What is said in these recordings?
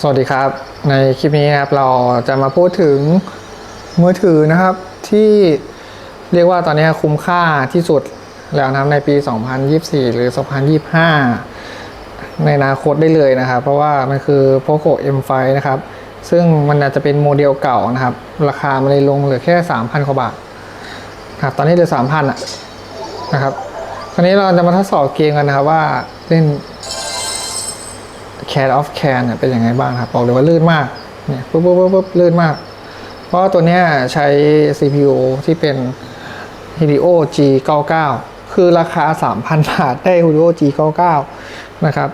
สวัสดีครับ ในคลิปนี้นะครับเราจะมาพูดถึงมือถือนะครับที่เรียกว่าตอนนี้คุ้มค่าที่สุดแล้วนะครับในปี 2024 หรือ 2025 ในอนาคตได้เลยนะครับ เพราะว่ามันคือ POCO M5 นะครับ ซึ่งมันอาจจะเป็นโมเดลเก่านะครับ ราคามันเลยลงเหลือแค่ 3,000กว่าบาทครับตอนนี้เหลือ 3,000อะนะครับคราวนี้เราจะมาทดสอบเกมกันนะครับว่าเล่น Cat of Can เนี่ยเป็นยังไงบ้างครับบอกเลยว่าลื่นมากเนี่ยปุ๊บปุ๊บปุ๊บปุ๊บลื่นมาก เพราะตัวเนี้ยใช้ CPU ที่เป็น Helio G99 คือราคา 3,000 บาทได้ Helio G99 นะครับ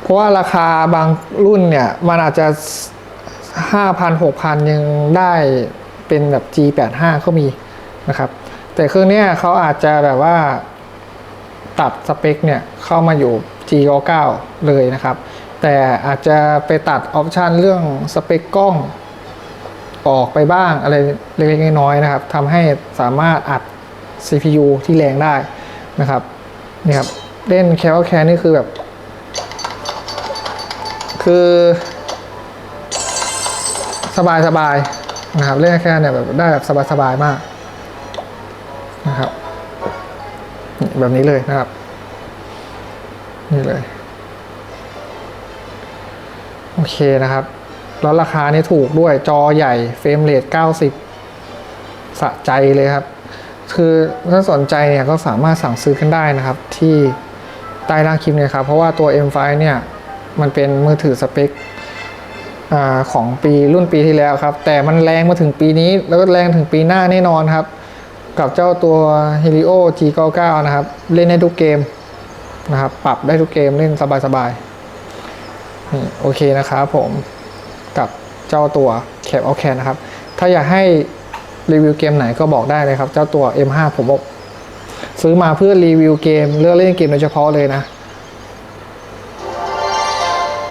เพราะว่าราคาบางรุ่นเนี่ย มันอาจจะ 5,000 6,000 ยังได้เป็นแบบ G85 ก็มีนะครับ แต่เครื่องเนี้ยเขาอาจจะแบบว่าตัดสเปคเนี่ยเข้ามาอยู่ G9 เลยนะครับ แต่อาจจะไปตัดออปชันเรื่องสเปคกล้องออกไปบ้างอะไรเล็กๆน้อยๆนะครับทำให้สามารถอัด CPU ที่แรงได้นะครับนี่ครับเล่นแคลแคนนี่คือแบบ คือ สบายสบายๆนะครับ เล่นแค่เนี่ยแบบได้แบบสบายๆมากนะครับ แบบนี้เลยนะครับ นี่เลย โอเคนะครับ แล้วราคานี่ถูกด้วยจอใหญ่เฟรมเรท90 สะใจเลยครับ คือถ้าสนใจเนี่ยก็สามารถสั่งซื้อกันได้นะครับ ที่ใต้ล่างคลิปเนี่ยครับ เพราะว่าตัว M5 เนี่ยมันเป็นมือถือสเปคอของปีรุ่นปีที่แล้วครับ แต่มันแรงมาถึงปีนี้ แล้วก็แรงถึงปีหน้าแน่นอนครับ กับเจ้าตัว Helio G99 นะครับ เล่นได้ทุกเกม นะครับ ปรับได้ทุกเกมเล่นสบายๆนี่โอเคนะครับผมกับเจ้าตัว Cap o u t Can นะครับ ถ้าอยากให้รีวิวเกมไหนก็บอกได้เลยครับ เจ้าตัว M5 ผมซื้อมาเพื่อรีวิวเกมเลือกเล่นเกมโดยเฉพาะเลยนะ